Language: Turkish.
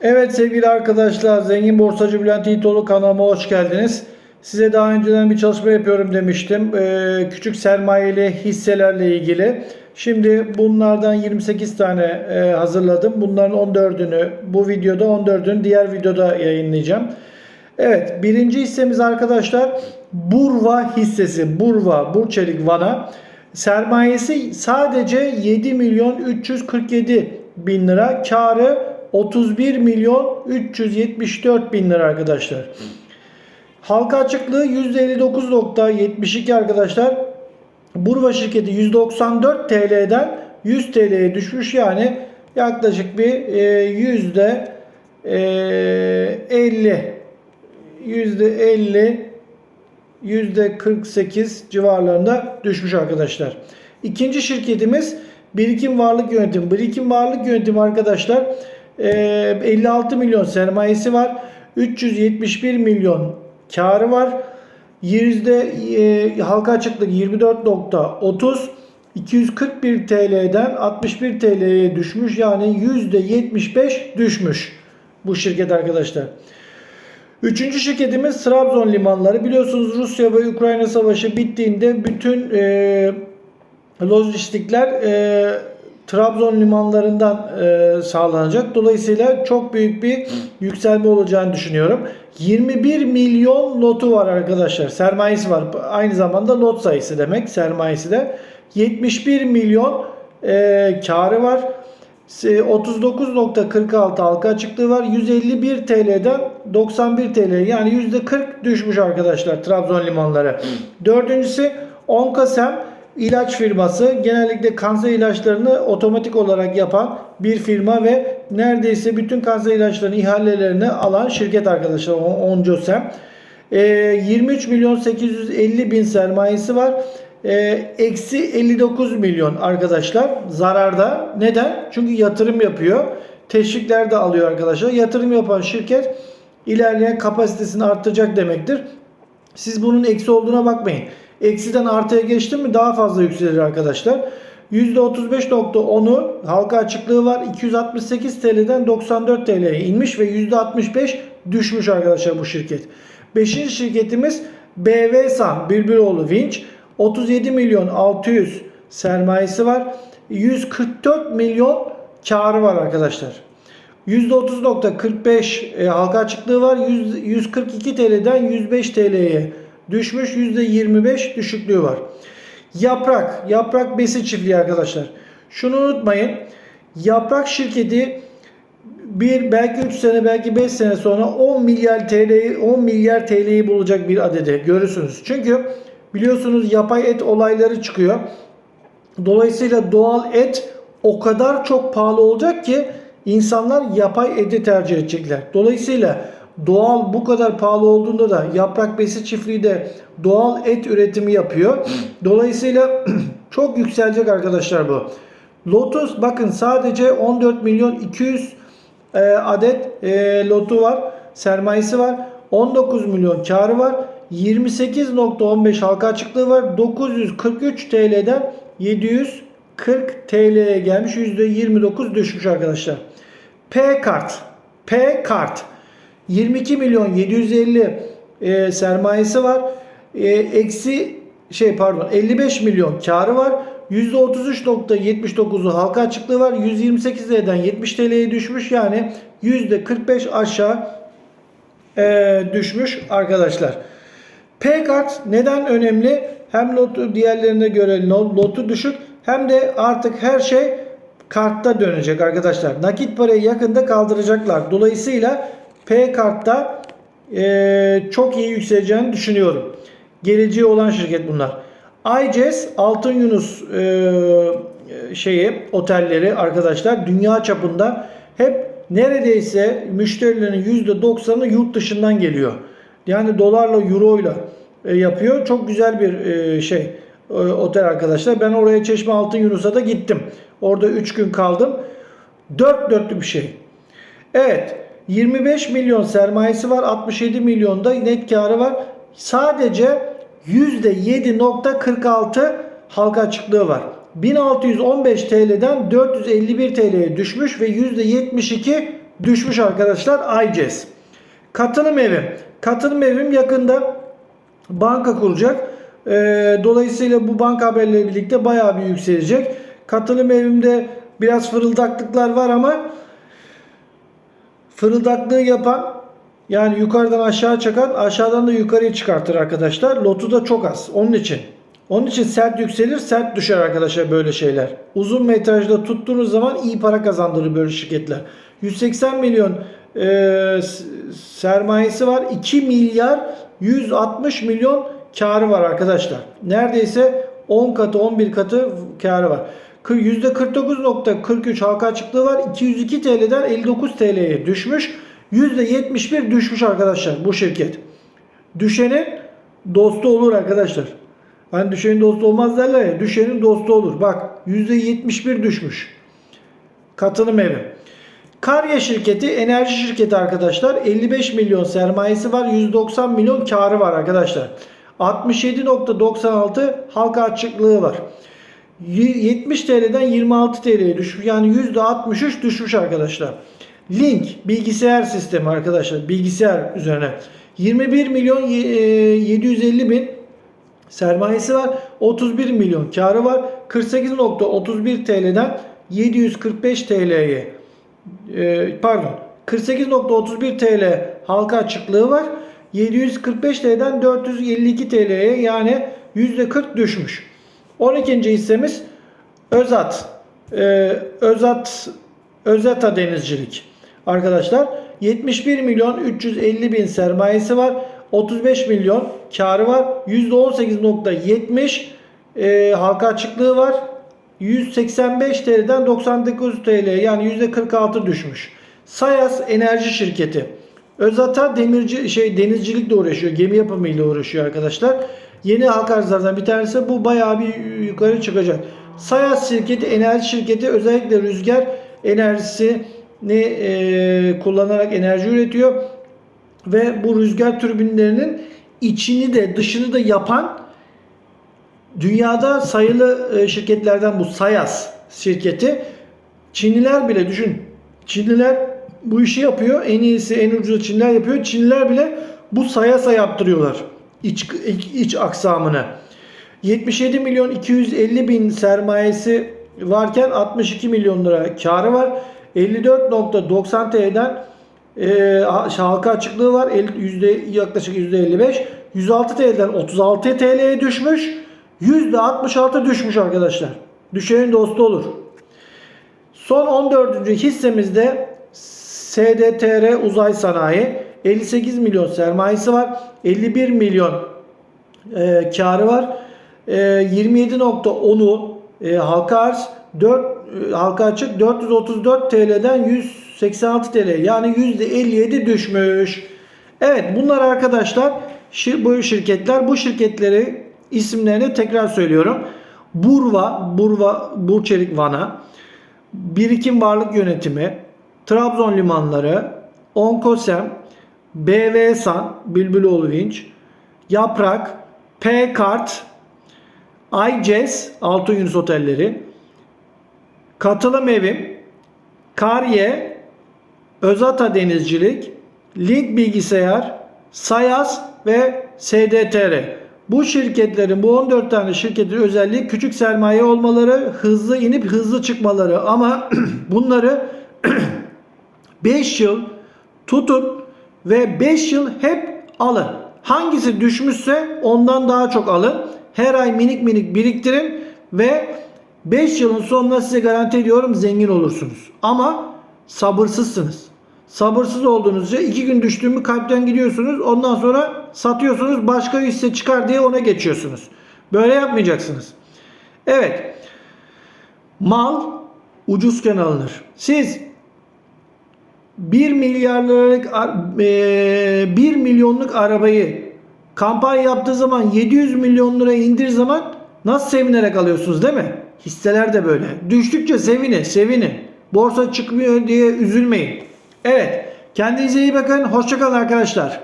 Evet sevgili arkadaşlar, Zengin Borsacı Bülent Yiğitoğlu kanalıma hoş geldiniz. Size daha önceden bir çalışma yapıyorum demiştim. Ee, küçük sermayeli hisselerle ilgili. Şimdi bunlardan 28 tane e, hazırladım. Bunların 14'ünü bu videoda, 14'ünü diğer videoda yayınlayacağım. Evet, birinci hissemiz arkadaşlar Burva hissesi. Burva, Burçelik Vana. Sermayesi sadece 7 milyon 347 bin lira. Karı 31 milyon 374 bin lira arkadaşlar. Halka açıklığı %59.72 arkadaşlar. Burva şirketi 194 TL'den 100 TL'ye düşmüş yani yaklaşık bir e, yüzde e, 50 yüzde 50 yüzde 48 civarlarında düşmüş arkadaşlar. İkinci şirketimiz Birikim Varlık Yönetimi. Birikim Varlık Yönetimi arkadaşlar e, 56 milyon sermayesi var. 371 milyon karı var. Yüzde e, halka açıklık 24.30 241 TL'den 61 TL'ye düşmüş. Yani %75 düşmüş bu şirket arkadaşlar. Üçüncü şirketimiz Trabzon limanları. Biliyorsunuz Rusya ve Ukrayna savaşı bittiğinde bütün e, lojistikler e, Trabzon limanlarından e, sağlanacak. Dolayısıyla çok büyük bir yükselme olacağını düşünüyorum. 21 milyon lotu var arkadaşlar. Sermayesi var. Aynı zamanda lot sayısı demek. Sermayesi de. 71 milyon e, karı var. 39.46 halka açıklığı var. 151 TL'den 91 TL yani %40 düşmüş arkadaşlar Trabzon limanları. Dördüncüsü Onkasem ilaç firması. Genellikle kanser ilaçlarını otomatik olarak yapan bir firma ve neredeyse bütün kanser ilaçlarının ihalelerini alan şirket arkadaşlar Oncosem. E, 23 milyon 850 bin sermayesi var. E, eksi 59 milyon arkadaşlar zararda. Neden? Çünkü yatırım yapıyor. Teşvikler de alıyor arkadaşlar. Yatırım yapan şirket ilerleyen kapasitesini arttıracak demektir. Siz bunun eksi olduğuna bakmayın. Eksiden artıya geçti mi daha fazla yükselir arkadaşlar. %35.10'u halka açıklığı var. 268 TL'den 94 TL'ye inmiş ve %65 düşmüş arkadaşlar bu şirket. Beşinci şirketimiz BV San Bülbüloğlu Vinç. 37 milyon 600 sermayesi var. 144 milyon karı var arkadaşlar. %30.45 e, halka açıklığı var. 100, 142 TL'den 105 TL'ye düşmüş. %25 düşüklüğü var. Yaprak, yaprak besi çiftliği arkadaşlar. Şunu unutmayın. Yaprak şirketi bir belki 3 sene belki 5 sene sonra 10 milyar TL'yi 10 milyar TL'yi bulacak bir adede görürsünüz. Çünkü biliyorsunuz yapay et olayları çıkıyor. Dolayısıyla doğal et o kadar çok pahalı olacak ki insanlar yapay eti tercih edecekler. Dolayısıyla doğal bu kadar pahalı olduğunda da yaprak besi çiftliği de doğal et üretimi yapıyor. Dolayısıyla çok yükselecek arkadaşlar bu. Lotus bakın sadece 14 milyon 200 e, adet e, lotu var. Sermayesi var. 19 milyon karı var. 28.15 halka açıklığı var. 943 TL'den 740 TL'ye gelmiş. %29 düşmüş arkadaşlar. P kart. P kart. 22 milyon 750 e, sermayesi var. E, eksi şey pardon 55 milyon karı var. %33.79'u halka açıklığı var. 128 L'den 70 TL'ye düşmüş. Yani %45 aşağı e, düşmüş arkadaşlar. P kart neden önemli? Hem lotu diğerlerine göre lotu düşük hem de artık her şey kartta dönecek arkadaşlar. Nakit parayı yakında kaldıracaklar. Dolayısıyla P kartta e, çok iyi yükseleceğini düşünüyorum. Geleceği olan şirket bunlar. iCez Altın Yunus e, şeyi otelleri arkadaşlar dünya çapında hep neredeyse müşterilerin %90'ı yurt dışından geliyor. Yani dolarla, euroyla e, yapıyor. Çok güzel bir e, şey e, otel arkadaşlar. Ben oraya Çeşme Altın Yunus'a da gittim. Orada 3 gün kaldım. Dört dörtlü bir şey. Evet. 25 milyon sermayesi var. 67 milyonda net karı var. Sadece %7.46 halka açıklığı var. 1615 TL'den 451 TL'ye düşmüş ve %72 düşmüş arkadaşlar iCez. Katılım evim. Katılım evim yakında banka kuracak. Ee, dolayısıyla bu banka haberleri birlikte bayağı bir yükselecek. Katılım evimde biraz fırıldaklıklar var ama fırıldaklığı yapan yani yukarıdan aşağı çakan aşağıdan da yukarıya çıkartır arkadaşlar. Lotu da çok az. Onun için. Onun için sert yükselir, sert düşer arkadaşlar böyle şeyler. Uzun metrajda tuttuğunuz zaman iyi para kazandırır böyle şirketler. 180 milyon e, sermayesi var. 2 milyar 160 milyon karı var arkadaşlar. Neredeyse 10 katı 11 katı karı var. Kır- %49.43 halka açıklığı var. 202 TL'den 59 TL'ye düşmüş. %71 düşmüş arkadaşlar bu şirket. Düşenin dostu olur arkadaşlar. Hani düşenin dostu olmaz derler ya. Düşenin dostu olur. Bak %71 düşmüş. Katılım evi. Karya şirketi enerji şirketi arkadaşlar. 55 milyon sermayesi var. 190 milyon karı var arkadaşlar. 67.96 halka açıklığı var. Y- 70 TL'den 26 TL'ye düşmüş. Yani %63 düşmüş arkadaşlar. Link bilgisayar sistemi arkadaşlar. Bilgisayar üzerine. 21 milyon y- e, 750 bin sermayesi var. 31 milyon karı var. 48.31 TL'den 745 TL'ye pardon 48.31 TL halka açıklığı var. 745 TL'den 452 TL'ye yani %40 düşmüş. 12. hissemiz Özat. Ee, Özat Özata Denizcilik. Arkadaşlar 71 milyon 350 bin sermayesi var. 35 milyon karı var. %18.70 e, halka açıklığı var. 185 TL'den 99 TL yani %46 düşmüş. Sayas Enerji Şirketi. Özata demirci şey denizcilikle uğraşıyor. Gemi yapımıyla uğraşıyor arkadaşlar. Yeni halka arzlardan bir tanesi bu bayağı bir yukarı çıkacak. Sayas şirketi enerji şirketi özellikle rüzgar enerjisini e, kullanarak enerji üretiyor. Ve bu rüzgar türbinlerinin içini de dışını da yapan dünyada sayılı e, şirketlerden bu Sayas şirketi. Çinliler bile düşün. Çinliler bu işi yapıyor. En iyisi en ucuzu Çinliler yapıyor. Çinliler bile bu Sayas'a yaptırıyorlar. İç, iç, aksamını. 77 milyon 250 bin sermayesi varken 62 milyon lira karı var. 54.90 TL'den e, halka açıklığı var. El- Yüzde, yaklaşık %55. 106 TL'den 36 TL'ye düşmüş. %66 düşmüş arkadaşlar. Düşenin dostu olur. Son 14. hissemizde SDTR Uzay Sanayi 58 milyon sermayesi var. 51 milyon e, karı var. E, 27.10'u e, halka arz 4 e, halka açık 434 TL'den 186 TL yani %57 düşmüş. Evet bunlar arkadaşlar şir, bu şirketler bu şirketleri isimlerini tekrar söylüyorum. Burva, Burva, Burçelik Vana, Birikim Varlık Yönetimi, Trabzon Limanları, Onkosem, BV San, Bülbüloğlu Vinç, Yaprak, P Kart, iCez, Altın Yunus Otelleri, Katılım Evim, Karye, Özata Denizcilik, Link Bilgisayar, Sayas ve SDTR. Bu şirketlerin bu 14 tane şirketin özelliği küçük sermaye olmaları, hızlı inip hızlı çıkmaları. Ama bunları 5 yıl tutun ve 5 yıl hep alın. Hangisi düşmüşse ondan daha çok alın. Her ay minik minik biriktirin ve 5 yılın sonunda size garanti ediyorum zengin olursunuz. Ama sabırsızsınız. Sabırsız olduğunuzca iki gün düştüğümü kalpten gidiyorsunuz. Ondan sonra satıyorsunuz. Başka hisse çıkar diye ona geçiyorsunuz. Böyle yapmayacaksınız. Evet. Mal ucuzken alınır. Siz 1 milyar liralık ar- e, 1 milyonluk arabayı kampanya yaptığı zaman 700 milyon lira indir zaman nasıl sevinerek alıyorsunuz değil mi? Hisseler de böyle. Düştükçe sevinin, sevinin. Borsa çıkmıyor diye üzülmeyin. Evet. Kendinize iyi bakın. Hoşçakalın arkadaşlar.